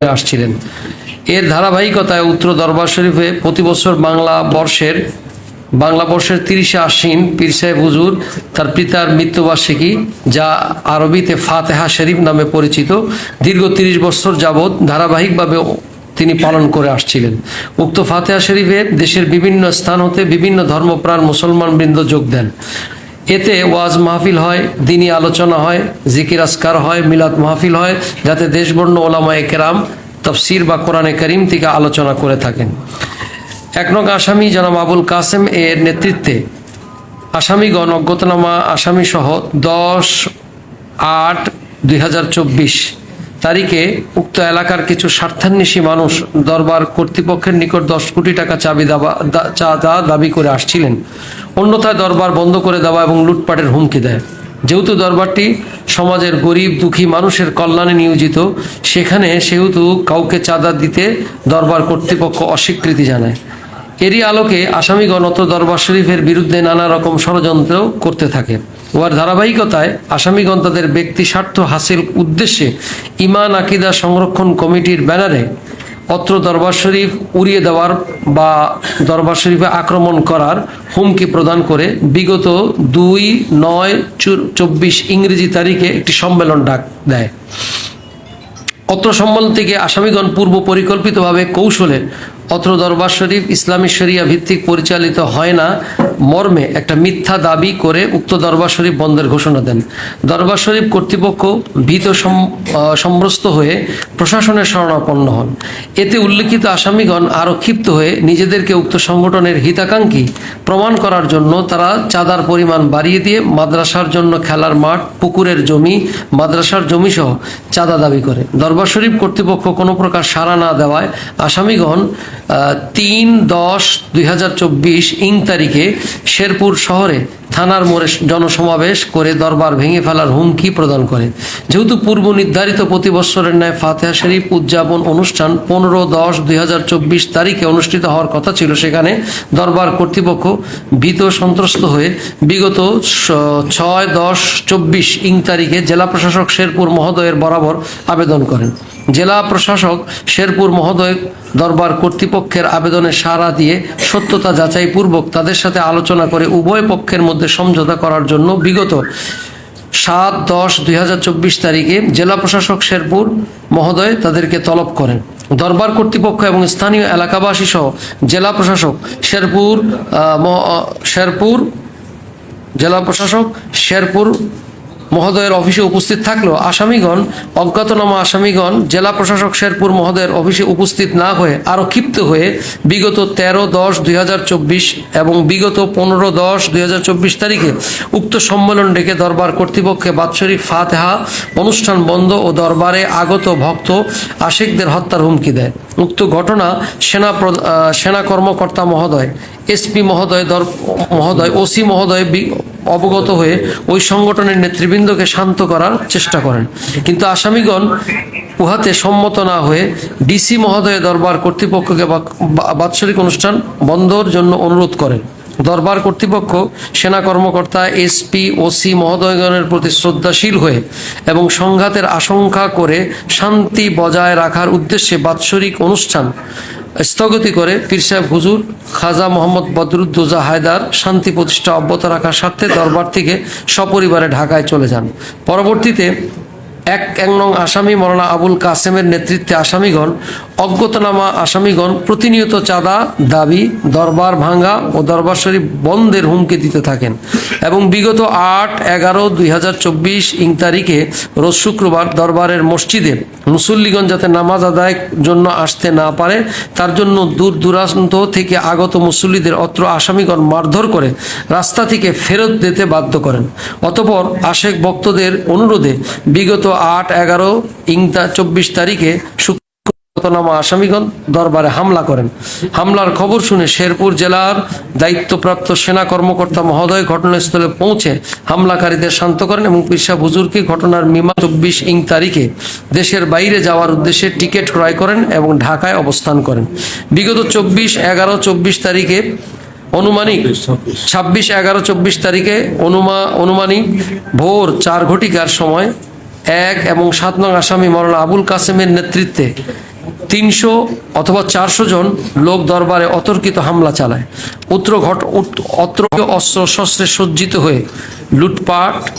আসছিলেন। এর ধারাবাহিকতায় উত্তর দরবার শরীফে প্রতি বছর বাংলা বর্ষের বাংলা বর্ষের তিরিশে আশ্বিন পীর সাহেব হুজুর, তার পিতার মৃত্যুবার্ষিকী, যা আরবিতে ফাতেহা শরীফ নামে পরিচিত, দীর্ঘ তিরিশ বছর যাবৎ ধারাবাহিকভাবে তিনি পালন করে আসছিলেন। উক্ত ফাতেহা শরীফে দেশের বিভিন্ন স্থান হতে বিভিন্ন ধর্মপ্রাণ মুসলমান বৃন্দ যোগ দেন। এতে ওয়াজ মাহফিল হয় দিনই আলোচনা হয়, জিকির আসকার হয়, মিলাদ মাহফিল হয়, যাতে দেশবর্ণ ওলামায় কেরাম তফসির বা কোরআনে করিম থেকে আলোচনা করে থাকেন। এক আসামি জনাব আবুল কাসেম এর নেতৃত্বে আসামিগণ অজ্ঞতনামা আসামি সহ দশ আট দুই তারিখে উক্ত এলাকার কিছু স্বার্থান্বেষী মানুষ দরবার কর্তৃপক্ষের নিকট দশ কোটি টাকা চাবি দাবা চাঁদা দাবি করে আসছিলেন। অন্যথায় দরবার বন্ধ করে দেওয়া এবং লুটপাটের হুমকি দেয়। যেহেতু দরবারটি সমাজের গরিব, দুঃখী মানুষের কল্যাণে নিয়োজিত, সেখানে সেহেতু কাউকে চাঁদা দিতে দরবার কর্তৃপক্ষ অস্বীকৃতি জানায়। এরই আলোকে আসামিগণ অত দরবার শরীফের বিরুদ্ধে নানা রকম ষড়যন্ত্র করতে থাকে। উহার ধারাবাহিকতায় আসামিগণ তাদের ব্যক্তি স্বার্থ হাসিল উদ্দেশ্যে ইমান, আকিদা সংরক্ষণ কমিটির ব্যানারে অত্র দরবার শরীফ উড়িয়ে দেওয়ার বা দরবার শরীফে আক্রমণ করার হুমকি প্রদান করে বিগত দুই নয় চব্বিশ ইংরেজি তারিখে একটি সম্মেলন ডাক দেয়। অত্র সম্মেলন থেকে আসামিগণ পূর্ব পরিকল্পিতভাবে কৌশলে অত্র দরবার শরীফ ইসলামী শরিয়া ভিত্তিক পরিচালিত হয় না। মর্মে একটা মিথ্যা দাবি করে উক্ত দরবার শরীফ বন্ধের ঘোষণা দেন। দরবার শরীফ কর্তৃপক্ষ ভীত সম্ভ্রস্ত হয়ে প্রশাসনের শরণাপন্ন হন। এতে উল্লেখিত আসামিগণ আরও ক্ষিপ্ত হয়ে নিজেদেরকে উক্ত সংগঠনের হিতাকাঙ্ক্ষী প্রমাণ করার জন্য তারা চাঁদার পরিমাণ বাড়িয়ে দিয়ে মাদ্রাসার জন্য খেলার মাঠ, পুকুরের জমি, মাদ্রাসার জমি সহ চাঁদা দাবি করে। দরবার শরীফ কর্তৃপক্ষ কোনো প্রকার সাড়া না দেওয়ায় আসামিগণ তিন দশ দুই ইং তারিখে শেরপুর শহরে থানার মোড়ে জনসমাবেশ করে দরবার ভেঙে ফেলার হুমকি প্রদান করে। যেহেতু পূর্ব নির্ধারিত প্রতি বৎসরের ন্যায় ফাতেহা শরীফ উদযাপন অনুষ্ঠান পনেরো দশ দুই তারিখে অনুষ্ঠিত হওয়ার কথা ছিল, সেখানে দরবার কর্তৃপক্ষ ভীত সন্ত্রস্ত হয়ে বিগত ছয় দশ চব্বিশ ইং তারিখে জেলা প্রশাসক শেরপুর মহোদয়ের বরাবর আবেদন করেন। জেলা প্রশাসক শেরপুর মহোদয় দরবার কর্তৃপক্ষের আবেদনে সাড়া দিয়ে সত্যতা যাচাইপূর্বক তাদের সাথে আলোচনা করে উভয় পক্ষের মধ্যে সমঝোতা করার জন্য বিগত সাত দশ দুই তারিখে জেলা প্রশাসক শেরপুর মহোদয় তাদেরকে তলব করেন। দরবার কর্তৃপক্ষ এবং স্থানীয় এলাকাবাসী সহ জেলা প্রশাসক শেরপুর শেরপুর, জেলা প্রশাসক শেরপুর মহোদয়ের অফিসে উপস্থিত থাকলেও আসামিগণ, অজ্ঞাতনামা আসামিগণ, জেলা প্রশাসক শেরপুর মহোদয়ের অফিসে উপস্থিত না হয়ে আরও ক্ষিপ্ত হয়ে বিগত তেরো দশ দুই এবং বিগত পনেরো দশ দুই তারিখে উক্ত সম্মেলন ডেকে দরবার কর্তৃপক্ষে বাৎসরিক ফাতেহা অনুষ্ঠান বন্ধ ও দরবারে আগত ভক্ত আশিকদের হত্যার হুমকি দেয়। উক্ত ঘটনা সেনা সেনা কর্মকর্তা মহোদয় এসপি মহোদয় দর, মহোদয়, ওসি মহোদয় অবগত হয়ে ওই সংগঠনের নেতৃবৃন্দকে শান্ত করার চেষ্টা করেন। কিন্তু আসামিগণ উহাতে সম্মত না হয়ে ডিসি মহোদয় দরবার কর্তৃপক্ষকে বাৎসরিক অনুষ্ঠান বন্ধর জন্য অনুরোধ করেন। দরবার কর্তৃপক্ষ, সেনা কর্মকর্তা, এসপি, ওসি মহোদয়গণের প্রতি শ্রদ্ধাশীল হয়ে এবং সংঘাতের আশঙ্কা করে শান্তি বজায় রাখার উদ্দেশ্যে বাৎসরিক অনুষ্ঠান স্থগতি করে পীর সাহেব হুজুর খাজা মোহাম্মদ বদরুদ্দোজা হায়দার শান্তি প্রতিষ্ঠা অব্যাহত রাখার স্বার্থে দরবার থেকে সপরিবারে ঢাকায় চলে যান। পরবর্তীতে এক এক নং আসামি মৌলানা আবুল কাসেমের নেতৃত্বে আসামিগণ, অজ্ঞতনামা আসামিগণ প্রতিনিয়ত চাঁদা, দাবি, দরবার ভাঙ্গা ও দরবার শরীফ বন্ধের হুমকি দিতে থাকেন এবং বিগত আট এগারো দুই হাজার চব্বিশ ইং তারিখে রোজ শুক্রবার দরবারের মসজিদে মুসল্লিগণ যাতে নামাজ আদায়ের জন্য আসতে না পারে, তার জন্য দূর দূরান্ত থেকে আগত মুসল্লিদের অত্র আসামিগণ মারধর করে রাস্তা থেকে ফেরত দিতে বাধ্য করেন। অতপর আশেক ভক্তদের অনুরোধে বিগত আট এগারো, ইংতা চব্বিশ তারিখে শুক্রনামা আসামিগণ দরবারে হামলা করেন। হামলার খবর শুনে শেরপুর জেলার দায়িত্বপ্রাপ্ত সেনা কর্মকর্তা মহোদয় ঘটনাস্থলে পৌঁছে হামলাকারীদের শান্ত করেন এবং পিসা হুজুরকে ঘটনার মীমা চব্বিশ ইং তারিখে দেশের বাইরে যাওয়ার উদ্দেশ্যে টিকিট ক্রয় করেন এবং ঢাকায় অবস্থান করেন। বিগত চব্বিশ এগারো, চব্বিশ তারিখে অনুমানিক ছাব্বিশ এগারো, চব্বিশ তারিখে অনুমা অনুমানিক ভোর চার ঘটিকার সময় এক এবং সাত নং আসামি মৌলানা আবুল কাসেমের নেতৃত্বে তিনশো অথবা চারশো জন লোক দরবারে অতর্কিত হামলা চালায়। উত্র ঘট অত্র অস্ত্র শস্ত্রে সজ্জিত হয়ে লুটপাট,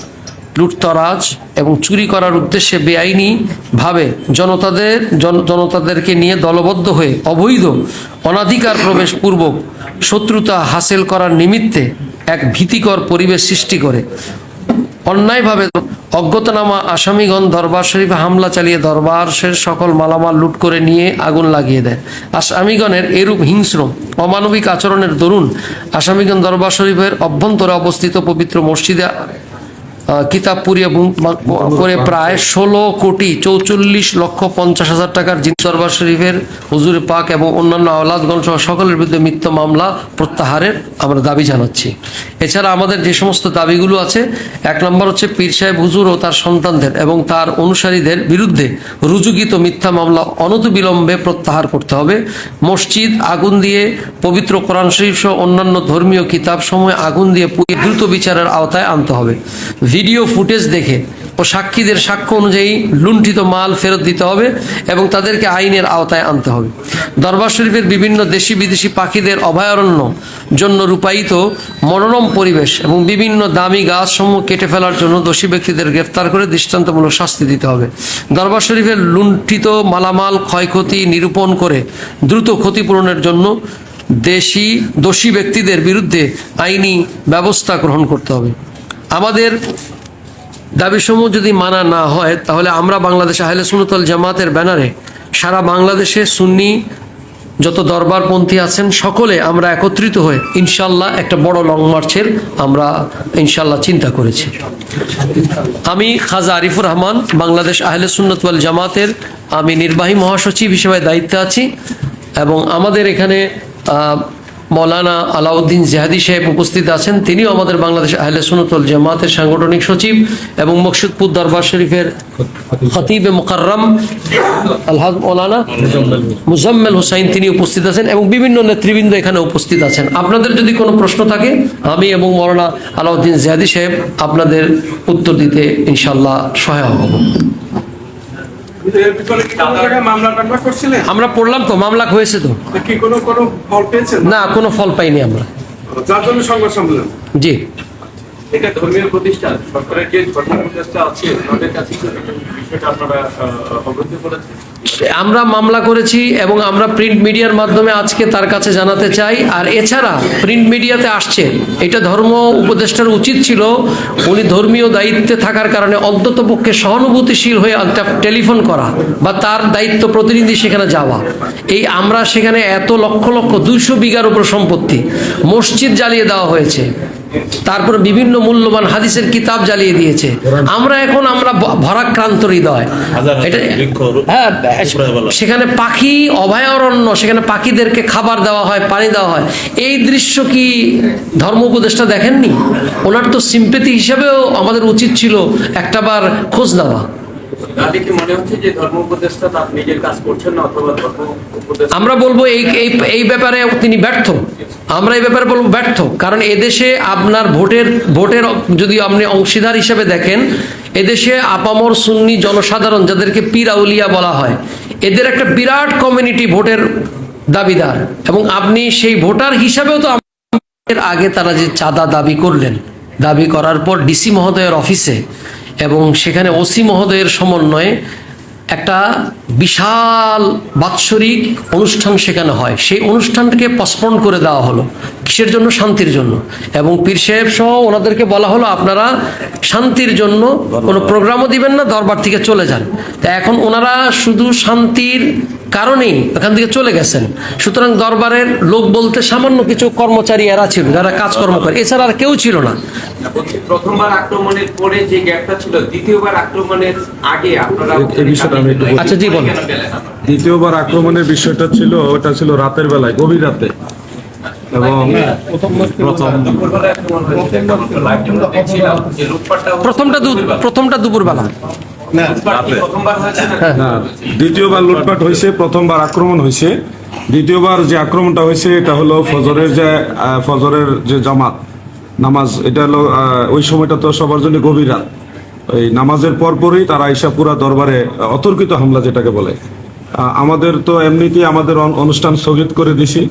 লুটতরাজ এবং চুরি করার উদ্দেশ্যে বেআইনি ভাবে জনতাদের জন- জনতাদেরকে নিয়ে দলবদ্ধ হয়ে অবৈধ অনাধিকার প্রবেশ পূর্বক শত্রুতা হাসিল করার নিমিত্তে এক ভীতিকর পরিবেশ সৃষ্টি করে। অন্যায়ভাবে অজ্ঞতনামা আসামিগণ দরবার শরীফে হামলা চালিয়ে দরবারের সকল মালামাল লুট করে নিয়ে আগুন লাগিয়ে দেয়। আসামিগণের এরূপ হিংস্র অমানবিক আচরণের দরুন আসামিগণ দরবার শরীফের অভ্যন্তরে অবস্থিত পবিত্র মসজিদে কিতাব বুম- করে প্রায় ষোলো কোটি চৌচল্লিশ লক্ষ পঞ্চাশ হাজার টাকার জিনিস দরবার শরীফের হুজুর পাক এবং অন্যান্য আওলাদগণ সহ সকলের বিরুদ্ধে মিথ্যা মামলা প্রত্যাহারের আমরা দাবি জানাচ্ছি। এছাড়া আমাদের যে সমস্ত দাবিগুলো আছে এক নম্বর হচ্ছে পীর সাহেব হুজুর ও তার সন্তানদের এবং তার অনুসারীদের বিরুদ্ধে রুজুগিত মিথ্যা মামলা অনতিবিলম্বে প্রত্যাহার করতে হবে। মসজিদ আগুন দিয়ে পবিত্র কোরআন শরীফ সহ অন্যান্য ধর্মীয় কিতাব সময় আগুন দিয়ে দ্রুত বিচারের আওতায় আনতে হবে। ভিডিও ফুটেজ দেখে ও সাক্ষীদের সাক্ষ্য অনুযায়ী লুণ্ঠিত মাল ফেরত দিতে হবে এবং তাদেরকে আইনের আওতায় আনতে হবে। দরবার শরীফের বিভিন্ন দেশি বিদেশি পাখিদের অভয়ারণ্য জন্য রূপায়িত মনোরম পরিবেশ এবং বিভিন্ন দামি গাছসমূহ কেটে ফেলার জন্য দোষী ব্যক্তিদের গ্রেফতার করে দৃষ্টান্তমূলক শাস্তি দিতে হবে। দরবার শরীফের লুণ্ঠিত মালামাল ক্ষয়ক্ষতি নিরূপণ করে দ্রুত ক্ষতিপূরণের জন্য দেশি দোষী ব্যক্তিদের বিরুদ্ধে আইনি ব্যবস্থা গ্রহণ করতে হবে। আমাদের দাবিসমূহ যদি মানা না হয়, তাহলে আমরা বাংলাদেশ আহলে সুনতল জামাতের ব্যানারে সারা বাংলাদেশে সুন্নি যত দরবারপন্থী আছেন, সকলে আমরা একত্রিত হয়ে ইনশাল্লাহ একটা বড় লং মার্চের আমরা ইনশাল্লাহ চিন্তা করেছি। আমি খাজা আরিফুর রহমান, বাংলাদেশ আহলে সুন্নত জামাতের আমি নির্বাহী মহাসচিব হিসেবে দায়িত্বে আছি এবং আমাদের এখানে মৌলানা আলাউদ্দিন জেহাদি সাহেব উপস্থিত আছেন। তিনিও আমাদের বাংলাদেশ আহলে সুনতল জামাতের সাংগঠনিক সচিব এবং মকসুদপুর দরবার শরীফের খতিব মোকাররম। আলহাজ মৌলানা মুজাম্মেল হুসাইন তিনি উপস্থিত আছেন এবং বিভিন্ন নেতৃবৃন্দ এখানে উপস্থিত আছেন। আপনাদের যদি কোনো প্রশ্ন থাকে, আমি এবং মৌলানা আলাউদ্দিন জেহাদি সাহেব আপনাদের উত্তর দিতে ইনশাল্লাহ সহায়ক হব। আমরা পড়লাম তো মামলা হয়েছে তো। কি কোনো কোনো ফল পেয়েছে না কোনো ফল পাইনি আমরা। জি। এটা ধর্মীয় প্রতিষ্ঠান, সরকারের যে ধর্মীয় প্রতিষ্ঠান আছে, তাদের কাছে বিষয়টা আপনারা অবগত করেছেন? আমরা মামলা করেছি এবং আমরা প্রিন্ট মিডিয়ার মাধ্যমে আজকে তার কাছে জানাতে চাই। আর এছাড়া প্রিন্ট মিডিয়াতে আসছে, এটা ধর্ম উপদেষ্টার উচিত ছিল, উনি ধর্মীয় দায়িত্বে থাকার কারণে অন্তত পক্ষে সহানুভূতিশীল হয়ে টেলিফোন করা বা তার দায়িত্ব প্রতিনিধি সেখানে যাওয়া। এই আমরা সেখানে এত লক্ষ লক্ষ, দুইশো বিঘার উপর সম্পত্তি, মসজিদ জ্বালিয়ে দেওয়া হয়েছে। তারপর বিভিন্ন মূল্যবান হাদিসের কিতাব জ্বালিয়ে দিয়েছে। আমরা এখন আমরা ভরাক্রান্ত হৃদয়। এটা হ্যাঁ সেখানে পাখি অভয়ারণ্য সেখানে পাখিদেরকে খাবার দেওয়া হয় পানি দেওয়া হয়। এই দৃশ্য কি ধর্ম উপদেষ্টা দেখেননি? ওনার তো সিম্পেতি হিসাবেও আমাদের উচিত ছিল একটাবার খোঁজ নেওয়া। আমরা বলব এই ব্যাপারে তিনি ব্যর্থ। আমরা এই ব্যাপারে বলব ব্যর্থ। কারণ এদেশে আপনার ভোটের ভোটের যদি আপনি অংশীদার হিসেবে দেখেন, এদেশে আপামর সুন্নি জনসাধারণ যাদেরকে পিরাউলিয়া বলা হয়, এদের একটা বিরাট কমিউনিটি ভোটের দাবিদার। এবং আপনি সেই ভোটার হিসাবেও তো আগে তারা যে চাঁদা দাবি করলেন। দাবি করার পর ডিসি মহোদয়ের অফিসে এবং সেখানে ওসি মহোদয়ের সমন্বয়ে একটা বিশাল বাৎসরিক অনুষ্ঠান সেখানে হয়। সেই অনুষ্ঠানটাকে পসপন্ড করে দেওয়া হলো কিসের জন্য? শান্তির জন্য। এবং পীর সাহেব সহ ওনাদেরকে বলা হলো আপনারা শান্তির জন্য কোনো প্রোগ্রামও দিবেন না দরবার থেকে চলে যান। তা এখন ওনারা শুধু শান্তির কারণেই এখান থেকে চলে গেছেন। সুতরাং দরবারের লোক বলতে সামান্য কিছু কর্মচারী এরা ছিল যারা কাজকর্ম করে। এছাড়া আর কেউ ছিল না। প্রথমবার আক্রমণের পরে যে গ্যাপটা ছিল দ্বিতীয়বার আক্রমণের আগে আপনারা এই বিষয়টা আমি একটু আচ্ছা, জি, বলুন। দ্বিতীয়বার আক্রমণের বিষয়টা ছিল ওটা ছিল রাতের বেলায় গভীর রাতে। এবং প্রথমটা। প্রথমটা দুপুরবেলা। দ্বিতীয়বার লুটপাট হয়েছে প্রথমবার আক্রমণ হয়েছে। দ্বিতীয়বার যে আক্রমণটা হয়েছে এটা হলো ফজরের যে ফজরের যে জামাত নামাজ এটা হলো ওই সময়টা তো সবার জন্য গভীর রাত। ওই নামাজের পরপরই তারা আইসা পুরা দরবারে অতর্কিত হামলা যেটাকে বলে। আমাদের তো এমনিতেই আমাদের অনুষ্ঠান স্থগিত করে দিছি।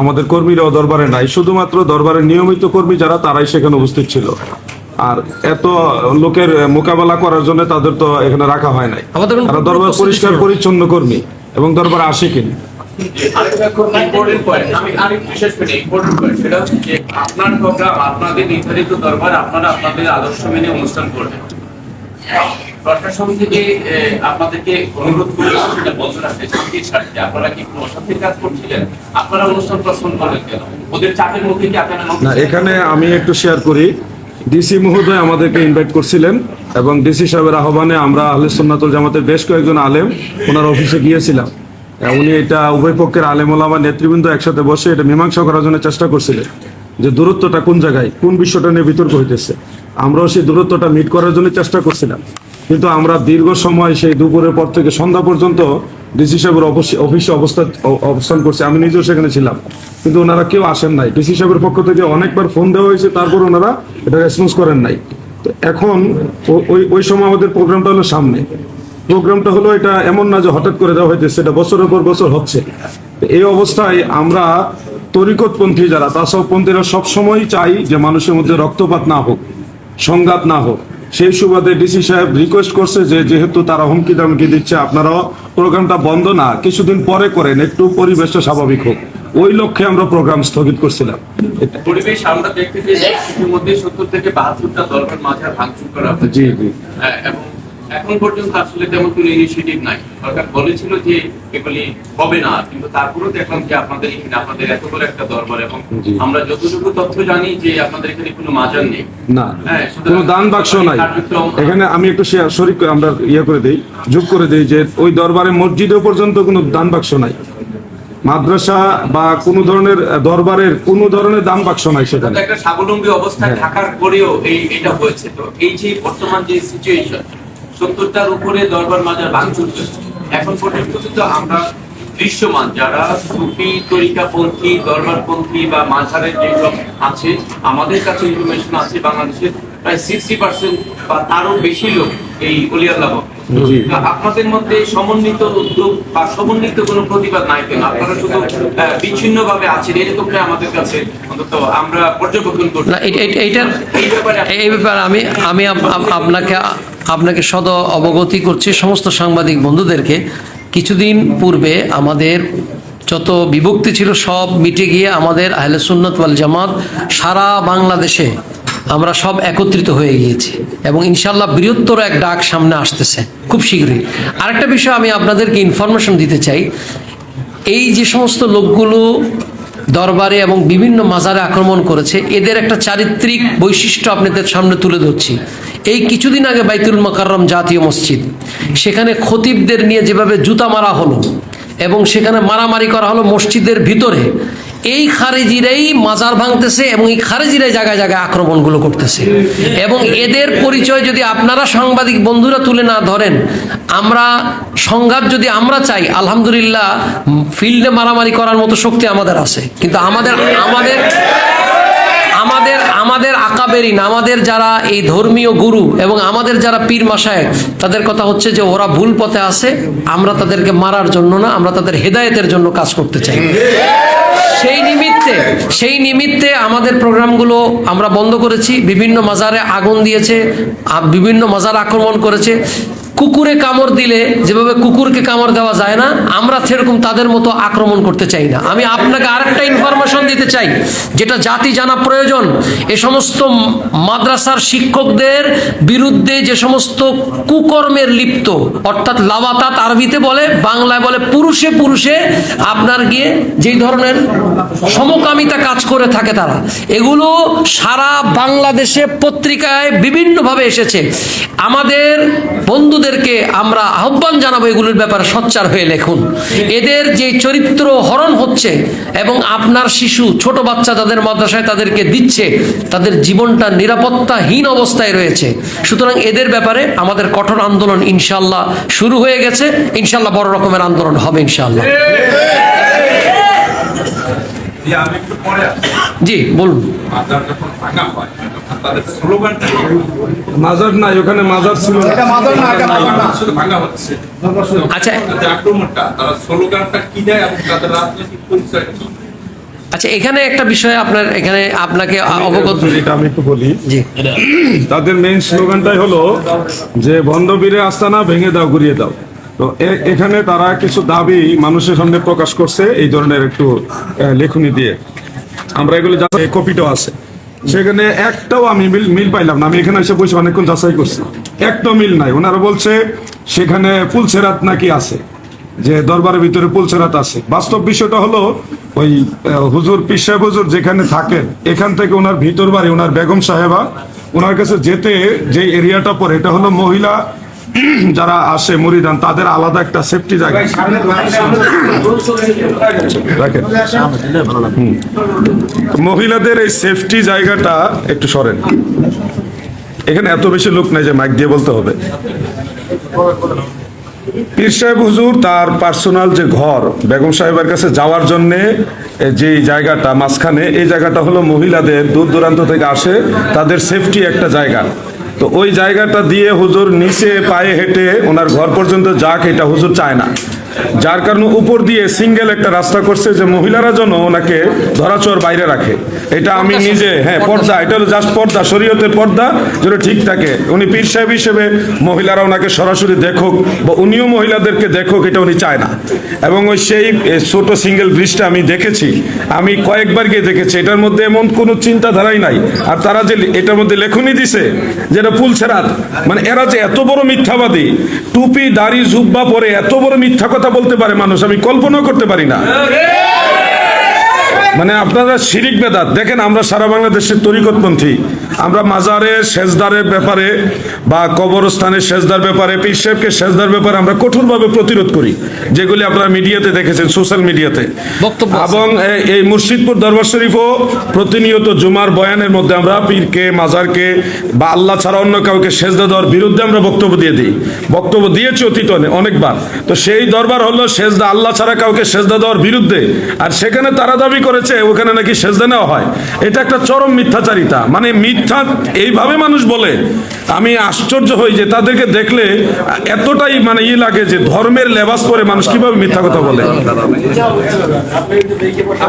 আমাদের কর্মীরাও দরবারে নাই। শুধুমাত্র দরবারের নিয়মিত কর্মী যারা তারাই সেখানে উপস্থিত ছিল। আর এত লোকের মোকাবেলা করার জন্য তাদের তো এখানে রাখা হয় নাই। আমাদের তারা দরবার পরিষ্কার পরিচ্ছন্ন কর্মী এবং দরবার আসে কিনা। আরেকটা খুব ইম্পর্টেন্ট পয়েন্ট আমি আরেক বিশেষ করে ইম্পর্টেন্ট পয়েন্ট সেটা হচ্ছে যে আপনার প্রোগ্রাম আপনাদের নির্ধারিত দরবার আপনারা আপনাদের আদর্শ মেনে অনুষ্ঠান করবেন। প্রশাসন থেকে আপনাদেরকে অনুরোধ করেছেন সেটা বন্ধ রাখতে শান্তির স্বার্থে আপনারা কি কোনো অশান্তির কাজ করছিলেন? আপনারা অনুষ্ঠান প্রশ্ন করলেন কেন? ওদের চাপের মধ্যে কি আপনারা এখানে আমি একটু শেয়ার করি। ডিসি মহোদয় আমাদেরকে ইনভাইট করছিলেন এবং ডিসি সাহেবের আহ্বানে আমরা আহলে সুন্নাতুল জামাতের বেশ কয়েকজন আলেম ওনার অফিসে গিয়েছিলাম। উনি এটা উভয় পক্ষের আলেম ওলামা নেতৃবৃন্দ একসাথে বসে এটা মীমাংসা করার জন্য চেষ্টা করছিলেন যে দূরত্বটা কোন জায়গায়, কোন বিষয়টা নিয়ে বিতর্ক হইতেছে। আমরাও সেই দূরত্বটা মিট করার জন্য চেষ্টা করছিলাম। কিন্তু আমরা দীর্ঘ সময় সেই দুপুরের পর থেকে সন্ধ্যা পর্যন্ত ডিসি সাহেবের অফিসে অবস্থা অবস্থান করছে, আমি নিজেও সেখানে ছিলাম। কিন্তু ওনারা কেউ আসেন নাই। ডিসি সাহেবের পক্ষ থেকে অনেকবার ফোন দেওয়া হয়েছে, তারপর ওনারা এটা রেসপন্স করেন নাই। তো এখন ওই ওই সময় আমাদের প্রোগ্রামটা হলো সামনে। প্রোগ্রামটা হলো এটা এমন না যে হঠাৎ করে দেওয়া হয়েছে, সেটা বছরের পর বছর হচ্ছে। এই অবস্থায় আমরা তরিকতপন্থী যারা, তাসবপন্থীরা সবসময় চাই যে মানুষের মধ্যে রক্তপাত না হোক, সংঘাত না হোক। সেই সুবাদে ডিসি সাহেব রিকোয়েস্ট করছে যে যেহেতু তারা হুমকি দামকি দিচ্ছে আপনারাও প্রোগ্রামটা বন্ধ না কিছুদিন পরে করেন একটু পরিবেশটা স্বাভাবিক হোক। ওই লক্ষ্যে আমরা প্রোগ্রাম স্থগিত করছিলাম। পরিবেশ আমরা দেখতে পেয়েছি ইতিমধ্যে সত্তর থেকে বাহাত্তরটা মাঝে ভাঙচুর করা হয়েছে। জি জি। হ্যাঁ, এবং এখন পর্যন্ত আসলে তেমন কোনো ইনিশিয়েটিভ নাই। সরকার বলেছিল যে এগুলি হবে না কিন্তু তারপরেও দেখলাম যে আপনাদের এখানে আপনাদের এত বড় একটা দরবার এবং আমরা যতটুকু তথ্য জানি যে আপনাদের এখানে কোনো মাজার নেই। না হ্যাঁ, কোনো দান বাক্স নাই। এখানে আমি একটু করে আমরা ইয়ে করে দেই যোগ করে দেই যে ওই দরবারে পর্যন্ত কোনো দান বাক্স নাই। মাদ্রাসা বা কোনো ধরনের দরবারের কোনো ধরনের দান বাক্স নাই সেখানে। একটা স্বাবলম্বী অবস্থায় হ্যাঁ। থাকার পরেও এই এটা হয়েছে। তো এই যে বর্তমান যে সিচুয়েশন সত্তরটার উপরে দরবার মাজার ভাঙচুর এখন পর্যন্ত কিন্তু আমরা দৃশ্যমান যারা সুফি তরিকাপন্থী দরবারপন্থী বা মাঝারের যেসব আছে আমাদের কাছে ইনফরমেশন আছে বাংলাদেশের প্রায় সিক্সটি পার্সেন্ট বা তারও বেশি লোক এই অলিয়াল্লাহ। আপনাদের মধ্যে সমন্বিত উদ্যোগ বা সমন্বিত কোনো প্রতিবাদ নাই কেন? আপনারা শুধু বিচ্ছিন্ন ভাবে আছেন এরকমটা আমাদের কাছে। অন্তত আমরা পর্যবেক্ষণ করছি। এই- ব্যাপারে এই ব্যাপারে আমি আমি আপ- আপ- আপনাকে আপনাকে সদ অবগতি করছি সমস্ত সাংবাদিক বন্ধুদেরকে। কিছুদিন পূর্বে আমাদের যত বিভক্তি ছিল সব মিটে গিয়ে আমাদের আহলে সুন্নত ওয়াল জামাত সারা বাংলাদেশে আমরা সব একত্রিত হয়ে গিয়েছি এবং ইনশাল্লাহ বৃহত্তর এক ডাক সামনে আসতেছে, খুব শীঘ্রই। আরেকটা বিষয় আমি আপনাদেরকে ইনফরমেশন দিতে চাই, এই যে সমস্ত লোকগুলো দরবারে এবং বিভিন্ন মাজারে আক্রমণ করেছে, এদের একটা চারিত্রিক বৈশিষ্ট্য আপনাদের সামনে তুলে ধরছি। এই কিছুদিন আগে বাইতুল মাকাররম জাতীয় মসজিদ। সেখানে খতিবদের নিয়ে যেভাবে জুতা মারা হলো এবং সেখানে মারামারি করা হলো মসজিদের ভিতরে, এই খারেজিরাই মাজার ভাঙতেছে এবং এই খারেজিরাই জায়গায় জায়গায় আক্রমণগুলো করতেছে। এবং এদের পরিচয় যদি আপনারা সাংবাদিক বন্ধুরা তুলে না ধরেন, আমরা সংঘাত যদি আমরা চাই, আলহামদুলিল্লাহ, ফিল্ডে মারামারি করার মতো শক্তি আমাদের আছে। কিন্তু আমাদের আমাদের আমাদের আমাদের আকাবেরিন আমাদের যারা এই ধর্মীয় গুরু এবং আমাদের যারা পীর মাসায় তাদের কথা হচ্ছে যে ওরা ভুল পথে আছে, আমরা তাদেরকে মারার জন্য না, আমরা তাদের হেদায়েতের জন্য কাজ করতে চাই। সেই নিমিত্তে সেই নিমিত্তে আমাদের প্রোগ্রামগুলো আমরা বন্ধ করেছি, বিভিন্ন মাজারে আগুন দিয়েছে বিভিন্ন মাজার আক্রমণ করেছে। কুকুরে কামড় দিলে যেভাবে কুকুরকে কামড় দেওয়া যায় না, আমরা সেরকম তাদের মতো আক্রমণ করতে চাই না। আমি আপনাকে আরেকটা ইনফরমেশন দিতে চাই, যেটা জাতি জানা প্রয়োজন। এ সমস্ত মাদ্রাসার শিক্ষকদের বিরুদ্ধে যে সমস্ত কুকর্মের লিপ্ত, অর্থাৎ লাবাতাত আরবিতে বলে, বাংলায় বলে, পুরুষে পুরুষে আপনার গিয়ে যেই ধরনের সমকামিতা কাজ করে থাকে তারা, এগুলো সারা বাংলাদেশে পত্রিকায় বিভিন্নভাবে এসেছে। আমাদের বন্ধুদেরকে আমরা আহ্বান জানাব এগুলোর ব্যাপারে সোচ্চার হয়ে লেখুন। এদের যে চরিত্র হরণ হচ্ছে এবং আপনার শিশু ছোট বাচ্চা যাদের মাদ্রাসায় তাদেরকে দিচ্ছে তাদের জীবনটা নিরাপত্তাহীন অবস্থায় রয়েছে। সুতরাং এদের ব্যাপারে আমাদের কঠোর আন্দোলন ইনশাল্লাহ শুরু হয়ে গেছে। ইনশাল্লাহ বড় রকমের আন্দোলন হবে ইনশাল্লাহ জি, বলুন। মাজার যখন ভাঙা হয় তখন তাদের স্লোগানটা কি? মাজার নাই ওখানে মাজার ছিল এটা মাজার না। আসলে ভাঙা। হচ্ছে। আচ্ছা। যে আক্রমণটা তারা স্লোগানটা কি দেয় এবং তাদের রাজনৈতিক পরিচয় কি? আচ্ছা এখানে একটা বিষয় আপনার এখানে আপনাকে অবগত এটা আমি একটু বলি। জি। তাদের মেইন স্লোগানটাই হলো যে বন্ধবীরের আস্তানা ভেঙে দাও ঘুরিয়ে দাও। তো এখানে তারা কিছু দাবি মানুষের সামনে প্রকাশ করছে এই ধরনের একটু আহ, লেখনী দিয়ে। আমরা এগুলো কপিটাও আছে। সেখানে একটাও আমি মিল পাইলাম না। আমি এখানে এসে বসে অনেকক্ষণ যাচাই করছি। একটাও মিল নাই। ওনারা বলছে, সেখানে পুলসেরাত নাকি আছে। যে দরবারের ভিতরে পুলসেরাত আছে। বাস্তব বিষয়টা হলো, ওই হুজুর পিস সাহেব হুজুর যেখানে থাকেন, এখান থেকে ওনার ভিতর বাড়ি, ওনার বেগম সাহেবা, ওনার কাছে যেতে যে এরিয়াটা পরে এটা হলো মহিলা যারা আসে মরিদান তাদের আলাদা একটা সেফটি জায়গা। রাখেন। মহিলাদের এই সেফটি জায়গাটা একটু সরেন। এখানে এত বেশি লোক নাই যে মাইক দিয়ে বলতে হবে। পীর সাহেব হুজুর তার পার্সোনাল যে ঘর বেগম সাহেবের কাছে যাওয়ার জন্য যে জায়গাটা মাঝখানে এই জায়গাটা হলো মহিলাদের দূর দূরান্ত থেকে আসে তাদের সেফটি একটা জায়গা। তো ওই জায়গাটা দিয়ে হুজুর নিচে পায়ে হেঁটে ওনার ঘর পর্যন্ত যাক, এটা হুজুর চায় না। যার কারণে উপর দিয়ে সিঙ্গেল একটা রাস্তা করছে যে মহিলারা যেন ওনাকে ধরাচোর বাইরে রাখে। এটা আমি নিজে হ্যাঁ পর্দা এটা হলো জাস্ট পর্দা শরীয়তের পর্দা যেন ঠিক থাকে। উনি পীর সাহেব হিসেবে মহিলারা ওনাকে সরাসরি দেখুক বা উনিও মহিলাদেরকে দেখুক এটা উনি চায় না। এবং ওই সেই ছোট সিঙ্গেল ব্রিজটা আমি দেখেছি। আমি কয়েকবার গিয়ে দেখেছি। এটার মধ্যে এমন কোনো চিন্তাধারাই নাই। আর তারা যে এটার মধ্যে লেখনি দিছে যেটা পুলছেরাত মানে এরা যে এত বড় মিথ্যাবাদী টুপি দাড়ি জুব্বা পরে এত বড় মিথ্যা কথা বলতে পারে মানুষ আমি কল্পনাও করতে পারি না। মানে আপনারা শিরিক বেদাত। দেখেন আমরা সারা বাংলাদেশের তরিকতপন্থী। আমরা মাজারে সেজদারের ব্যাপারে বা কবরস্থানের সেজদার ব্যাপারে পীর সাহেবকে সেজদার ব্যাপারে আমরা কঠোরভাবে প্রতিরোধ করি। যেগুলি আপনারা মিডিয়াতে দেখেছেন সোশ্যাল মিডিয়াতে। এবং এই মুর্শিদপুর দরবার শরীফও প্রতিনিয়ত জুমার বয়ানের মধ্যে আমরা পীরকে মাজারকে বা আল্লাহ ছাড়া অন্য কাউকে সেজদা দেওয়ার বিরুদ্ধে আমরা বক্তব্য দিয়ে দিই। বক্তব্য দিয়েছি অতীত অনেকবার। তো সেই দরবার হলো সেজদা আল্লাহ ছাড়া কাউকে সেজদা দেওয়ার বিরুদ্ধে। আর সেখানে তারা দাবি করেছে ওখানে নাকি সেজদা নেওয়া হয়। এটা একটা চরম মিথ্যাচারিতা। মানে মিথ্যা এইভাবে মানুষ বলে। আমি আশ্চর্য হই যে তাদেরকে দেখলে এতটাই মানে ই লাগে যে ধর্মের লেবাস পরে মানুষ কীভাবে মিথ্যা কথা বলে।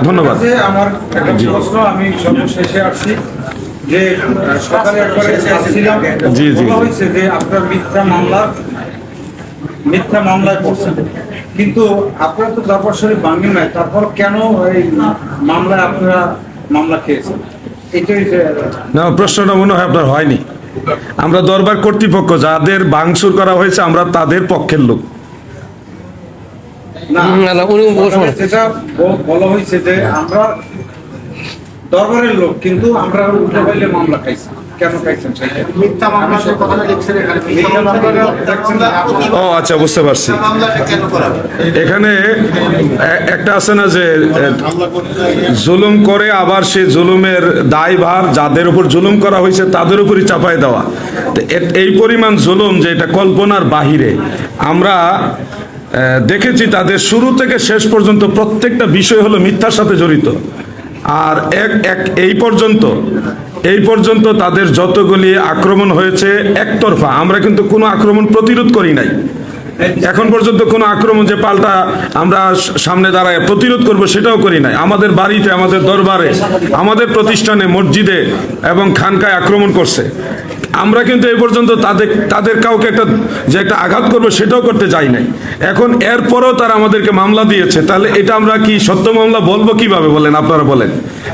ধন্যবাদ। যে আমার একটা প্রশ্ন আমি সর্বশেষে আসছি যে সকালে একবারে আসছিলাম। জি, জি, যে আপনার মিথ্যা মামলা মিথ্যা মামলায় পড়ছেন কিন্তু আপনারা তো দরবার শরীফ ভাঙেন নাই তারপর কেন এই মামলায় আপনারা মামলা খেয়েছেন? এটাই না প্রশ্নটা মনে হয় আপনার হয়নি। আমরা দরবার কর্তৃপক্ষ যাদের বাংসুর করা হয়েছে আমরা তাদের পক্ষের লোক। না না, না, উনি যেটা বলা হয়েছে যে আমরা দরবারের লোক কিন্তু আমরা উল্টো পাইলে মামলা খাইছি। কেন খাইছেন সেটা? মিথ্যা মামলা যে কথাটা লিখছেন এখানে মিথ্যা মামলা দেখছেন না ও আচ্ছা বুঝতে পারছি। এখানে একটা আছে না যে জুলুম করে আবার সে জুলুমের দায়ভার যাদের উপর জুলুম করা হয়েছে তাদের উপরই চাপায় দেওয়া। তো এই পরিমাণ জুলুম যে এটা কল্পনার বাহিরে আমরা দেখেছি তাদের শুরু থেকে শেষ পর্যন্ত প্রত্যেকটা বিষয় হলো মিথ্যার সাথে জড়িত। আর এক এক এই পর্যন্ত এই পর্যন্ত তাদের যতগুলি আক্রমণ হয়েছে একতরফা, আমরা কিন্তু কোনো আক্রমণ প্রতিরোধ করি নাই। এখন পর্যন্ত কোনো আক্রমণ যে পাল্টা আমরা সামনে দাঁড়ায় প্রতিরোধ করব সেটাও করি নাই। আমাদের বাড়িতে, আমাদের দরবারে, আমাদের প্রতিষ্ঠানে, মসজিদে এবং খানকায় আক্রমণ করছে। আমরা কিন্তু এই পর্যন্ত তাদের তাদের কাউকে একটা যে একটা আঘাত করব সেটাও করতে যাই নাই। এখন এরপরেও তারা আমাদেরকে মামলা দিয়েছে। তাহলে এটা আমরা কি সত্য মামলা বলব কীভাবে বলেন? আপনারা বলেন।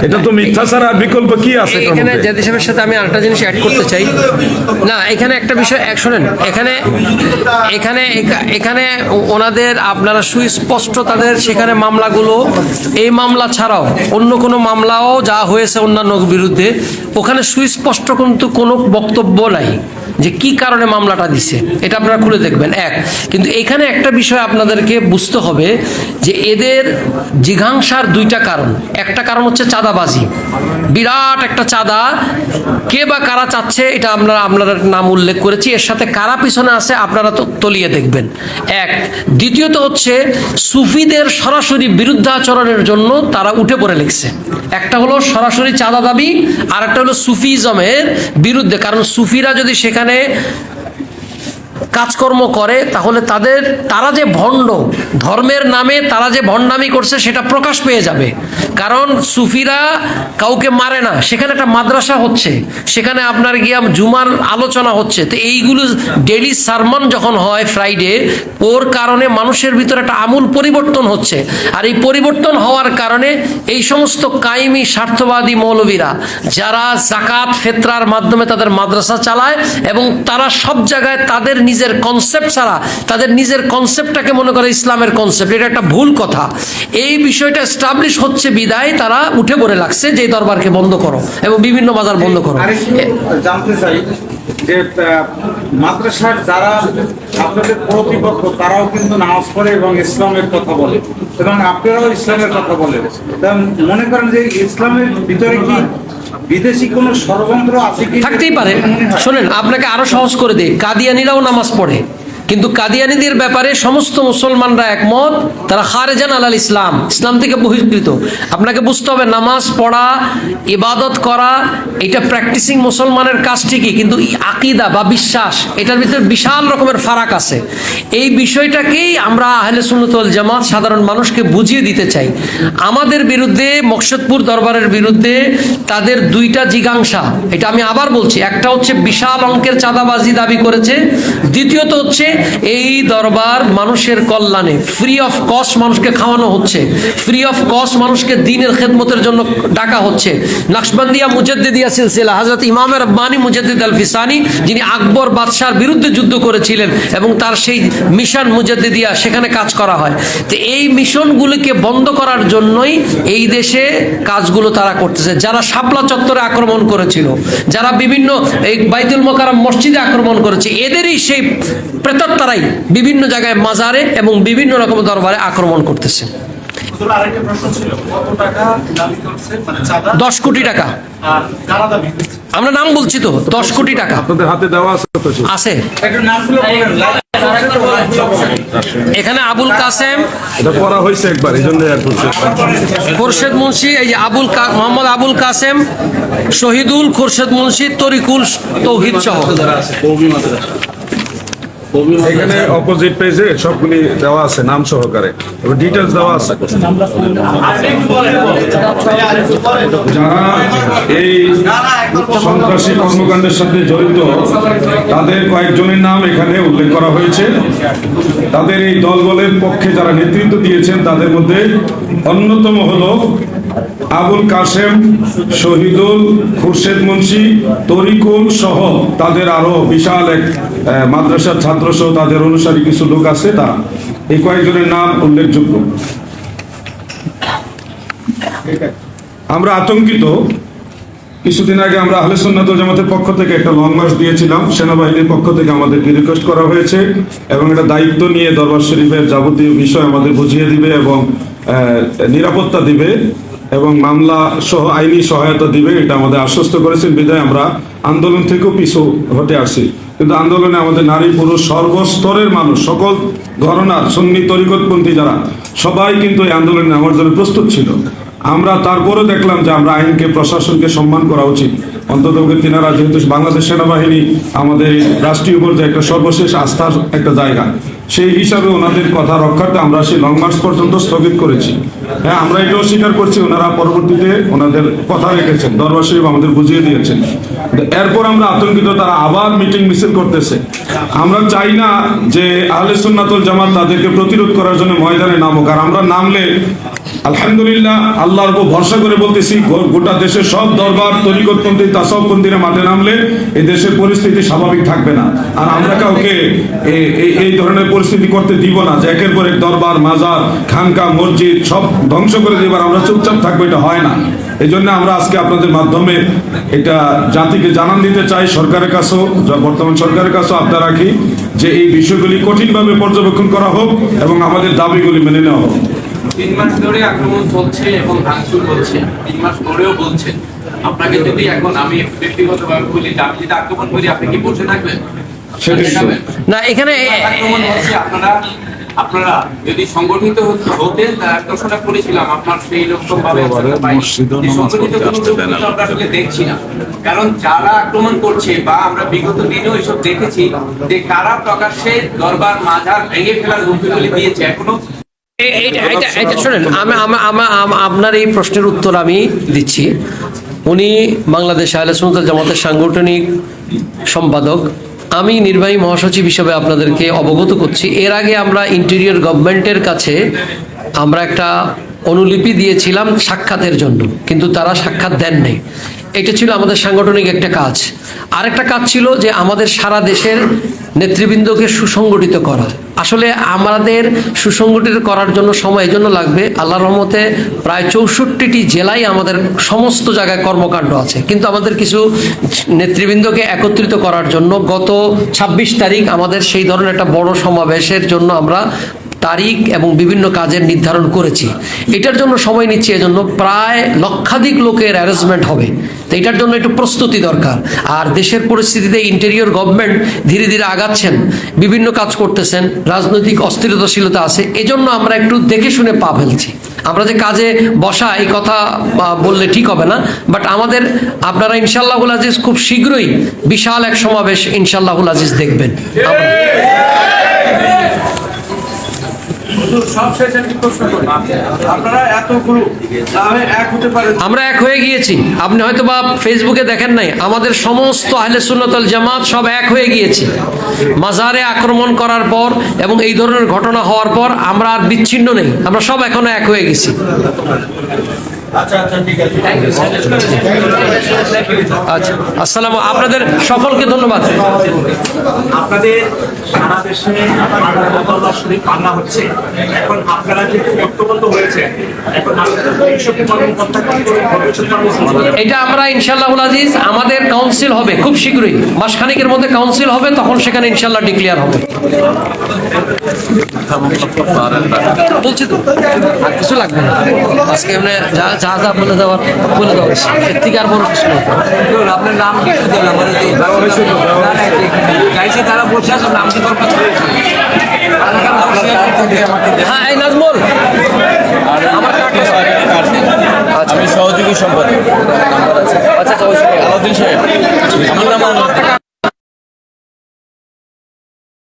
এটা তো মিথ্যা ছাড়া আর বিকল্প কি আছে এখানে মধ্যে? জাতি সাহেবের সাথে আমি আরেকটা জিনিস অ্যাড করতে চাই। না এখানে একটা বিষয় এক শোনেন এখানে এখানে এখানে ওনাদের আপনারা সুস্পষ্ট তাদের সেখানে মামলাগুলো এই মামলা ছাড়াও অন্য কোনো মামলাও যা হয়েছে অন্যান্য বিরুদ্ধে ওখানে সুস্পষ্ট কিন্তু কোনো বক্তব্য বক্তব্য নাই যে কি কারণে মামলাটা দিছে, এটা আপনারা খুলে দেখবেন। এক, কিন্তু এখানে একটা বিষয় আপনাদেরকে বুঝতে হবে যে এদের জিঘাংসার দুইটা কারণ। একটা কারণ হচ্ছে চাঁদাবাজি। বিরাট একটা চাঁদা। কে বা কারা চাচ্ছে, এটা আমরা আপনাদের নাম উল্লেখ করেছি। এর সাথে কারা পিছনে আছে, আপনারা তো তলিয়ে দেখবেন। এক, দ্বিতীয়ত হচ্ছে সুফিদের সরাসরি বিরুদ্ধাচরণের জন্য তারা উঠে পড়ে লিখছে। একটা হলো সরাসরি চাঁদা দাবি আর একটা হলো সুফিজমের বিরুদ্ধে। কারণ সুফিরা যদি সেখানে কাজকর্ম করে, তাহলে তাদের, তারা যে ভণ্ড, ধর্মের নামে তারা যে ভণ্ডামি করছে সেটা প্রকাশ পেয়ে যাবে। কারণ সুফিরা কাউকে মারে না। সেখানে একটা মাদ্রাসা হচ্ছে, সেখানে আপনার গিয়া জুমার আলোচনা হচ্ছে। তো এইগুলো ডেলি সারমন যখন হয় ফ্রাইডে, ওর কারণে মানুষের ভিতরে একটা আমূল পরিবর্তন হচ্ছে। আর এই পরিবর্তন হওয়ার কারণে এই সমস্ত কায়েমি স্বার্থবাদী মৌলবীরা, যারা জাকাত ফেতরার মাধ্যমে তাদের মাদ্রাসা চালায় এবং তারা সব জায়গায় তাদের নিজের কনসেপ্ট ছাড়া তাদের নিজের কনসেপ্টটাকে মনে করে ইসলামের কনসেপ্ট এটা একটা ভুল কথা। এই বিষয়টা এস্টাবলিশ হচ্ছে বিদায় তারা উঠে পড়ে লাগছে যে দরবারকে বন্ধ করো এবং বিভিন্ন বাজার বন্ধ করো। জানতে চাই যে মাদ্রাসার যারা আপনাদের প্রতিপক্ষ তারাও কিন্তু নামাজ পড়ে এবং ইসলামের কথা বলে। এবং আপনারাও ইসলামের কথা বলেন। মনে করেন যে ইসলামের ভিতরে কি বিদেশি কোনো ষড়যন্ত্র আছে থাকতেই পারে। শোনেন, আপনাকে আরও সহজ করে দিই। কাদিয়ানিরাও নামাজ পড়ে। কিন্তু কাদিয়ানিদের ব্যাপারে সমস্ত মুসলমানরা একমত, তারা খারেজান আলাল ইসলাম ইসলাম থেকে বহিষ্কৃত। আপনাকে বুঝতে হবে, নামাজ পড়া, ইবাদত করা, এটা প্র্যাকটিসিং মুসলমানের কাজ ঠিকই, কিন্তু আকিদা বা বিশ্বাস, এটার ভিতরে বিশাল রকমের ফারাক আছে। এই বিষয়টাকেই আমরা আহলে সুন্নতল জামাত সাধারণ মানুষকে বুঝিয়ে দিতে চাই। আমাদের বিরুদ্ধে, মকসদপুর দরবারের বিরুদ্ধে তাদের দুইটা জিজ্ঞাসা, এটা আমি আবার বলছি, একটা হচ্ছে বিশাল অঙ্কের চাঁদাবাজি দাবি করেছে, দ্বিতীয়ত হচ্ছে এই দরবার মানুষের কল্যাণে। ফ্রি অফ কস্ট মানুষকে খাওয়ানো হচ্ছে। ফ্রি অফ কস্ট মানুষকে দিনের খেদমতের জন্য ডাকা হচ্ছে। নকশবন্দিয়া মুজদ্দিদিয়া সিলসিলা হজরত ইমাম রব্বানি মুজদ্দিদ আল ফিসানি যিনি আকবর বাদশার বিরুদ্ধে যুদ্ধ করেছিলেন এবং তার সেই মিশন মুজদ্দিদিয়া সেখানে কাজ করা হয়। তো এই মিশনগুলিকে বন্ধ করার জন্যই এই দেশে কাজগুলো তারা করতেছে। যারা শাপলা চত্বরে আক্রমণ করেছিল, যারা বিভিন্ন এই বাইতুল মোকারম মসজিদে আক্রমণ করেছে, এদেরই সেই প্রেতাত্মারাই বিভিন্ন জায়গায় মাজারে এবং বিভিন্ন রকম দরবারে আক্রমণ করতেছে। হুজুর, আরেকটা প্রশ্ন ছিল কত টাকা দাবি করছে? মানে দশ কোটি টাকা। আমরা নাম বলছি তো দশ কোটি টাকা। আপনাদের হাতে দেওয়া আছে তো সে? আছে। একটু নামগুলো বলেন নামগুলো বলেন। এখানে আবুল কাসেম করা হয়েছে একবার এই জন্য খোরশেদ মুন্সি এই যে আবুল মোহাম্মদ আবুল কাসেম শহীদুল খোরশেদ মুন্সি তরিকুল তৌহিদ সহ। এখানে অপোজিট পেজে সবগুলি দেওয়া আছে নাম সহকারে। এবং ডিটেলস দেওয়া আছে। যারা এই সন্ত্রাসী কর্মকাণ্ডের সাথে জড়িত তাদের কয়েকজনের নাম এখানে উল্লেখ করা হয়েছে। তাদের এই দলবলের পক্ষে যারা নেতৃত্ব দিয়েছেন তাদের মধ্যে অন্যতম হলো আবুল কাসেম শহীদুল, খুরশেদ মুন্সি, তরিকুল সহ তাদের আরও বিশাল এক মাদ্রাসার ছাত্র সহ তাদের অনুসারী কিছু লোক আছে তারা। এই কয়েকজনের নাম উল্লেখযোগ্য। আমরা আতঙ্কিত। কিছুদিন আগে আমরা আহলে সুন্নাতুল জামাতের পক্ষ থেকে একটা লং মার্চ দিয়েছিলাম। সেনাবাহিনীর পক্ষ থেকে আমাদেরকে রিকোয়েস্ট করা হয়েছে এবং এটা দায়িত্ব নিয়ে দরবার শরীফের যাবতীয় বিষয় আমাদের বুঝিয়ে দিবে এবং নিরাপত্তা দিবে। এবং মামলা সহ আইনি সহায়তা দিবে, এটা আমাদের আশ্বস্ত করেছেন বিদায়। আমরা আন্দোলন থেকেও পিছু হটে আসি কিন্তু আন্দোলনে আমাদের নারী পুরুষ সর্বস্তরের মানুষ, সকল ঘরনার সন্নি তরিকতপন্থী যারা, সবাই কিন্তু এই আন্দোলনে নামার জন্য প্রস্তুত ছিল। আমরা তারপরে দেখলাম যে আমরা আইনকে, প্রশাসনকে সম্মান করা উচিত। অন্তত তিনারা যেহেতু বাংলাদেশ সেনাবাহিনী, আমাদের রাষ্ট্রীয় পর্যায়ে একটা সর্বশেষ আস্থার একটা জায়গা। সেই হিসাবে ওনাদের কথা রক্ষার্থে আমরা সেই লং মার্চ পর্যন্ত স্থগিত করেছি। হ্যাঁ আমরা এটাও স্বীকার করছি, ওনারা পরবর্তীতে ওনাদের কথা রেখেছেন, দরবার সাহেব আমাদের বুঝিয়ে দিয়েছেন। এরপর আমরা আতঙ্কিত, তারা আবার মিটিং মিছিল করতেছে। আমরা চাই না যে আহলে সুন্নাতুল জামাত তাদেরকে প্রতিরোধ করার জন্য ময়দানে নামুক, আর আমরা নামলে আলহামদুলিল্লাহ, আল্লাহর উপর ভরসা করে বলতেছি গোটা দেশের সব দরবার, তরিকতপন্থী তাসবপন্থীরা মাঠে নামলে এই দেশের পরিস্থিতি স্বাভাবিক থাকবে না। আর আমরা কাউকে এই ধরনের পরিস্থিতি করতে দিব না। যে একের পর এক দরবার, মাজার, খানকা, মসজিদ, সব ধ্বংস করে আমরা চুপচাপ থাকব, এটা হয় না। এই জন্য আমরা আজকে আপনাদের মাধ্যমে এটা জাতিকে জানান দিতে চাই, সরকারের কাছেও বর্তমান সরকারের কাছেও আবদার রাখি যে এই বিষয়গুলি কঠিনভাবে পর্যবেক্ষণ করা হোক এবং আমাদের দাবিগুলি মেনে নেওয়া হোক। তিন মাস ধরে আক্রমণ চলছে এবং ভাঙচুর হচ্ছে। তিন মাস পরেও বলছে। আপনাকে যদি এখন আমি ব্যক্তিগতভাবে বলি আমি যদি আক্রমণ করি আপনি কি বসে থাকবেন? না এখানে আক্রমণ হচ্ছে আপনারা আপনারা যদি সংগঠিত হতেন তার ঘোষণা করেছিলাম আপনার সেই রকম ভাবে আসলে পাইনি। যে সংগঠিত কোনো লোক কিন্তু আমরা আসলে দেখছি না। কারণ যারা আক্রমণ করছে বা আমরা বিগত দিনেও এসব দেখেছি যে কারা প্রকাশ্যে দরবার মাঝার ভেঙে ফেলার হুমকিগুলি দিয়েছে এখনও শোনেন আপনার এই প্রশ্নের উত্তর আমি দিচ্ছি। উনি বাংলাদেশ আহলে জামাতের সাংগঠনিক সম্পাদক। আমি নির্বাহী মহাসচিব হিসেবে আপনাদেরকে অবগত করছি। এর আগে আমরা ইন্টেরিয়র গভর্নমেন্টের কাছে আমরা একটা অনুলিপি দিয়েছিলাম সাক্ষাতের জন্য কিন্তু তারা সাক্ষাৎ দেন নাই এটা ছিল আমাদের সাংগঠনিক একটা কাজ। আরেকটা কাজ ছিল যে আমাদের সারা দেশের নেতৃবৃন্দকে সুসংগঠিত করা। আসলে আমাদের সুসংগঠিত করার জন্য সময় এজন্য লাগবে। আল্লাহ রহমতে প্রায় চৌষট্টিটি জেলায় আমাদের সমস্ত জায়গায় কর্মকাণ্ড আছে। কিন্তু আমাদের কিছু নেতৃবৃন্দকে একত্রিত করার জন্য গত ছাব্বিশ তারিখ আমাদের সেই ধরনের একটা বড় সমাবেশের জন্য আমরা তারিখ এবং বিভিন্ন কাজের নির্ধারণ করেছি। এটার জন্য সময় নিচ্ছে, এজন্য প্রায় লক্ষাধিক লোকের অ্যারেঞ্জমেন্ট হবে। তো এটার জন্য একটু প্রস্তুতি দরকার। আর দেশের পরিস্থিতিতে ইন্টেরিয়র গভর্নমেন্ট ধীরে ধীরে আগাচ্ছেন, বিভিন্ন কাজ করতেছেন, রাজনৈতিক অস্থিরতাশীলতা আছে, এজন্য আমরা একটু দেখে শুনে পা ফেলছি। আমরা যে কাজে বসা এই কথা বললে ঠিক হবে না বাট আমাদের, আপনারা ইনশাল্লাহুল আজিজ খুব শীঘ্রই বিশাল এক সমাবেশ ইনশাল্লাহুল আজিজ দেখবেন। আমরা এক হয়ে গিয়েছি। আপনি হয়তো বা ফেসবুকে দেখেন নাই, আমাদের সমস্ত আহলে সুন্নতল জামাত সব এক হয়ে গিয়েছে। মাজারে আক্রমণ করার পর এবং এই ধরনের ঘটনা হওয়ার পর আমরা আর বিচ্ছিন্ন নেই। আমরা সব এখনও এক হয়ে গেছি। আচ্ছা আসসালাম আপনাদের সকলকে ধন্যবাদ। আপনাদের সারা দেশে শরীফ হচ্ছে। এখন আপনারা যে ঐক্যবদ্ধ হয়েছে এখন এটা আমরা ইনশাল্লাহুল আজিজ আমাদের কাউন্সিল হবে খুব শীঘ্রই। মাসখানিকের মধ্যে কাউন্সিল হবে তখন সেখানে ইনশাল্লাহ ডিক্লেয়ার হবে। বলছি তো আর কিছু লাগবে না? আজকে এমনি যা যা যা বলে দেওয়ার বলে দেওয়া। এর থেকে আর বড় কিছু আপনার নাম কিছু দেন আমাদের গাইছে তারা বসে আছে নাম হ্যাঁ এই নাজমুল। আমি সহযোগী সম্পাদক। আচ্ছা আচ্ছা আলাউদ্দিন সাহেব। আমার নাম